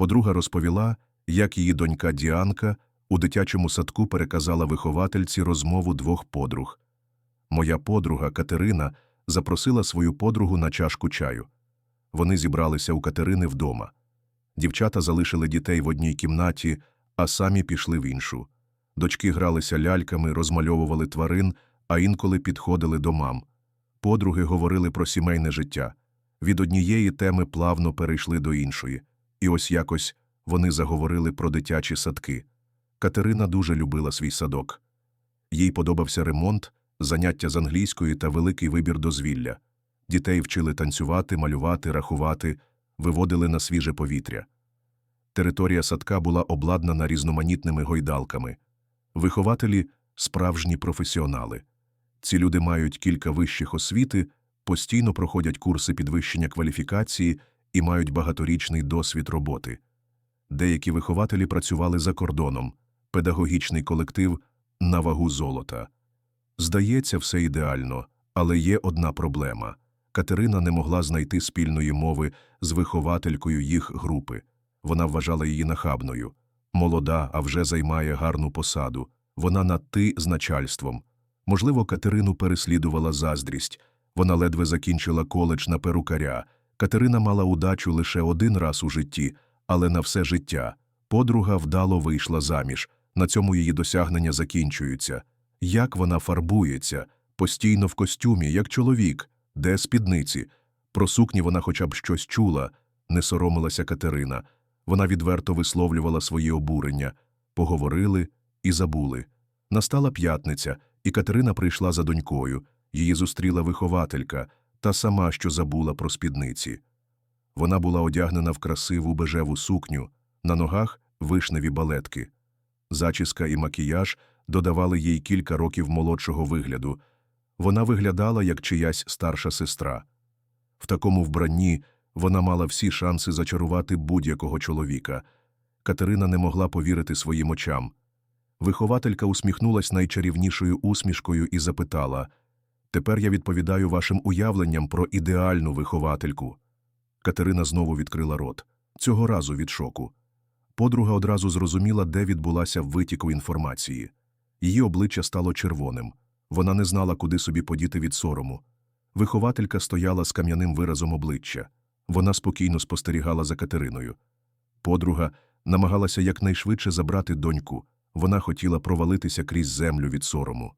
Подруга розповіла, як її донька Діанка у дитячому садку переказала виховательці розмову двох подруг. Моя подруга Катерина запросила свою подругу на чашку чаю. Вони зібралися у Катерини вдома. Дівчата залишили дітей в одній кімнаті, а самі пішли в іншу. Дочки гралися ляльками, розмальовували тварин, а інколи підходили до мам. Подруги говорили про сімейне життя. Від однієї теми плавно перейшли до іншої. І ось якось вони заговорили про дитячі садки. Катерина дуже любила свій садок. Їй подобався ремонт, заняття з англійської та великий вибір дозвілля. Дітей вчили танцювати, малювати, рахувати, виводили на свіже повітря. Територія садка була обладнана різноманітними гойдалками. Вихователі справжні професіонали. Ці люди мають кілька вищих освіти, постійно проходять курси підвищення кваліфікації і мають багаторічний досвід роботи. Деякі вихователі працювали за кордоном, педагогічний колектив на вагу золота. Здається, все ідеально, але є одна проблема. Катерина не могла знайти спільної мови з вихователькою їх групи. Вона вважала її нахабною. Молода, а вже займає гарну посаду. Вона на ти з начальством. Можливо, Катерину переслідувала заздрість. Вона ледве закінчила коледж на перукаря. Катерина мала удачу лише один раз у житті, але на все життя. Подруга вдало вийшла заміж. На цьому її досягнення закінчуються. Як вона фарбується, постійно в костюмі, як чоловік, де спідниці. Про сукні вона хоча б щось чула, не соромилася Катерина. Вона відверто висловлювала свої обурення. Поговорили і забули. Настала п'ятниця, і Катерина прийшла за донькою. Її зустріла вихователька, та сама, що забула про спідниці. Вона була одягнена в красиву бежеву сукню, на ногах вишневі балетки. Зачіска і макіяж додавали їй кілька років молодшого вигляду. Вона виглядала як чиясь старша сестра. В такому вбранні вона мала всі шанси зачарувати будь-якого чоловіка. Катерина не могла повірити своїм очам. Вихователька усміхнулась найчарівнішою усмішкою і запитала Тепер я відповідаю вашим уявленням про ідеальну виховательку. Катерина знову відкрила рот, цього разу від шоку. Подруга одразу зрозуміла, де відбулася витіку інформації. Її обличчя стало червоним. Вона не знала, куди собі подіти від сорому. Вихователька стояла з кам'яним виразом обличчя. Вона спокійно спостерігала за Катериною. Подруга намагалася якнайшвидше забрати доньку. Вона хотіла провалитися крізь землю від сорому.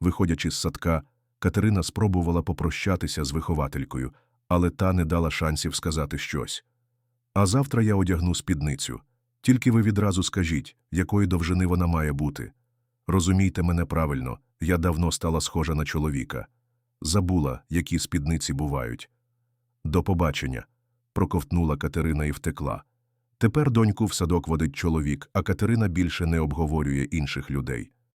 Виходячи з садка, Катерина спробувала попрощатися з вихователькою, але та не дала шансів сказати щось. А завтра я одягну спідницю. Тільки ви відразу скажіть, якої довжини вона має бути. Розумійте мене правильно, я давно стала схожа на чоловіка. Забула, які спідниці бувають. До побачення. проковтнула Катерина і втекла. Тепер доньку в садок водить чоловік, а Катерина більше не обговорює інших людей.